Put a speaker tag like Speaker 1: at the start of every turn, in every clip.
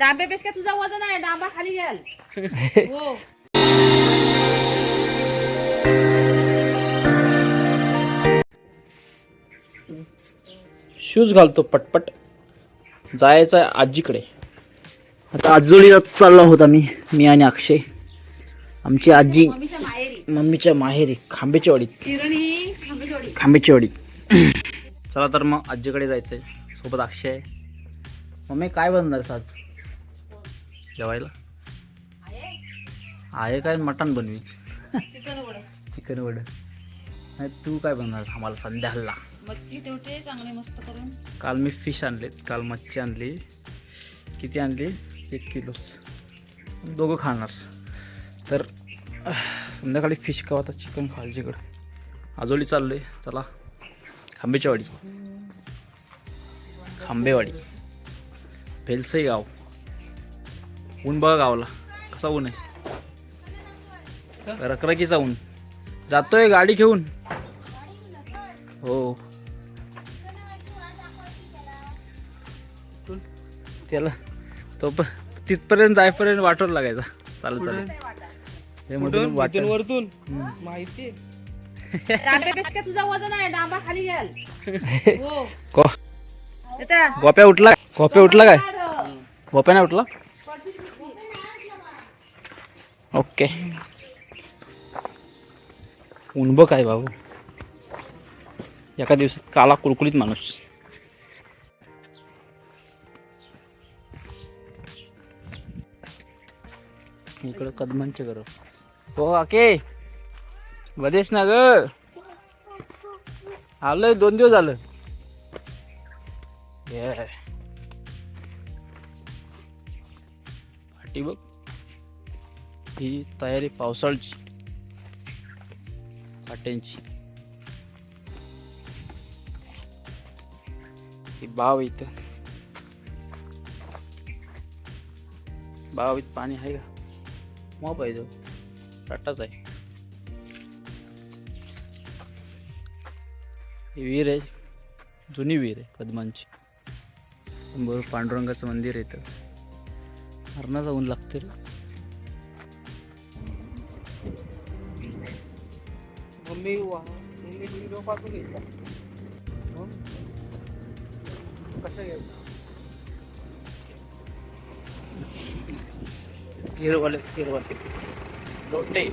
Speaker 1: डांब्यापेक्षा तुझा वजन आहे डांबा खाली घ्याल. हो.
Speaker 2: शूज घालतो पटपट. जायचं आहे आजीकडे. आता आजोळीला चाललो आहोत आम्ही मी आणि अक्षय. आमची आजी
Speaker 1: मम्मीच्या माहेरी.
Speaker 2: मम्मीच्या माहेरी खांबेची वाडी
Speaker 1: चिरणी खांबेजोडी
Speaker 2: खांबेची वाडी चला तर मग आजीकडे जायचंय सोबत अक्षय. आहे. मम्मी काय बनणार आज? जेवायला? आहे. काय मटण बनवी?
Speaker 1: चिकन वड.
Speaker 2: चिकन वड. नाही तू काय बनणार आम्हाला संध्याकाळला
Speaker 1: मच्छी ठेवते चांगले मस्त करून.
Speaker 2: काल मी फिश आणले काल मच्छी आणली. किती आणली? एक किलोच दोघं खाणार. तर संध्याकाळी फिश खावा आता चिकन खालजीकडे आजोली चाललोय चला. खांबेची वाडी खांबेवाडी. भेलसई गाव ऊन बघा गावला. कसा ऊन आहे. रकरकीचा ऊन. जातोय गाडी घेऊन. हो. त्याला तो पण तिथपर्यंत जायपर्यंत वाटवर लागायचा. चालत चालत हे मधून वाटण
Speaker 3: वरतून माहिती.
Speaker 1: तुझा वजन आहे. डांबा खाली हो
Speaker 2: को-
Speaker 1: येता?
Speaker 2: गोप्या उठला गोप्या उठला काय? गोप्या नाही उठला? ओके. ऊन बघ काय भाऊ एका दिवसात काला कुळकुळीत माणूस. इकडं कदमांचे घर. हो आके. बरेच ना ग. आलोय दोन दिवस झालं. Yeah. फाटी बघ. ही तयारी पावसाळची. फाट्यांची ही बाव इथं. बाव इथं पाणी आहे का? मग पाहिजे टाटाच आहे. ही विहीर आहे. जुनी विहीर आहे कदमांची बरोबर पांडुरंगाचं मंदिर येतं इथं. हरणा जाऊन लागते रे.
Speaker 3: मम्मी इंग्लिश व्हिडिओ पाठवून घ्यायचा हो? कसं घ्यायचं
Speaker 2: हिरवाले हिरवाले लोटे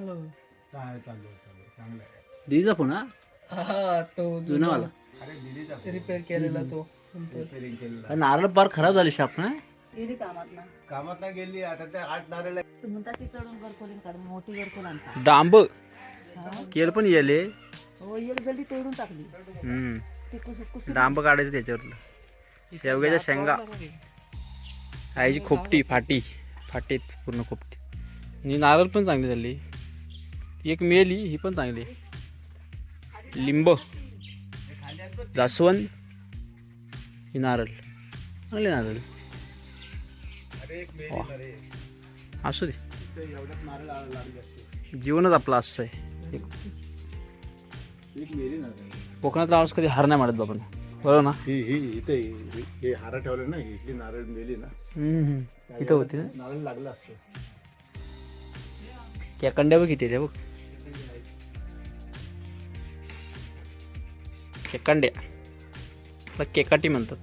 Speaker 3: चालून चालू
Speaker 2: दिदीचा फोन हा?
Speaker 3: हा तो
Speaker 2: जुनावाला
Speaker 3: रिपेअर केलेला तो.
Speaker 2: नारळ पार खराब झाली शाप ना
Speaker 1: गेली कामात ना.
Speaker 4: कामात नाही गेली आता ते आठ नारळ
Speaker 1: म्हणता ती चढून गरकोलीन काढ मोठी गरकोल आणता.
Speaker 2: डांब? केल पण येले.
Speaker 1: हो एक जल्दी तोडून टाकली.
Speaker 2: हम्म.
Speaker 1: ती कुस कुस
Speaker 2: डांब काढायचं त्याच्यावरलं. शेवग्याच्या शेंगा. आईची खोपटी फाटी. फाटी पूर्ण खोपटी. आणि नारळ पण चांगली झाली. एक मेली ही पण चांगली. लिंब जास्वंद ही नारळ. चांगले नारळ. असू दे.
Speaker 4: असते
Speaker 2: जीवनच आपलं असं आहे.
Speaker 4: एक मेली नारळ
Speaker 2: कोकणातला माणूस कधी हार नाही मारत बाबा. बरोबर ना?
Speaker 4: ही ही इथे ही- हार ठेवले ना इथली नारळ मेली ना.
Speaker 2: इथं होती ना?
Speaker 4: नारळ लागला असतो.
Speaker 2: त्या कंड्या बघ किती आहेत, बघ. केकांड्या. केकाटी म्हणतात.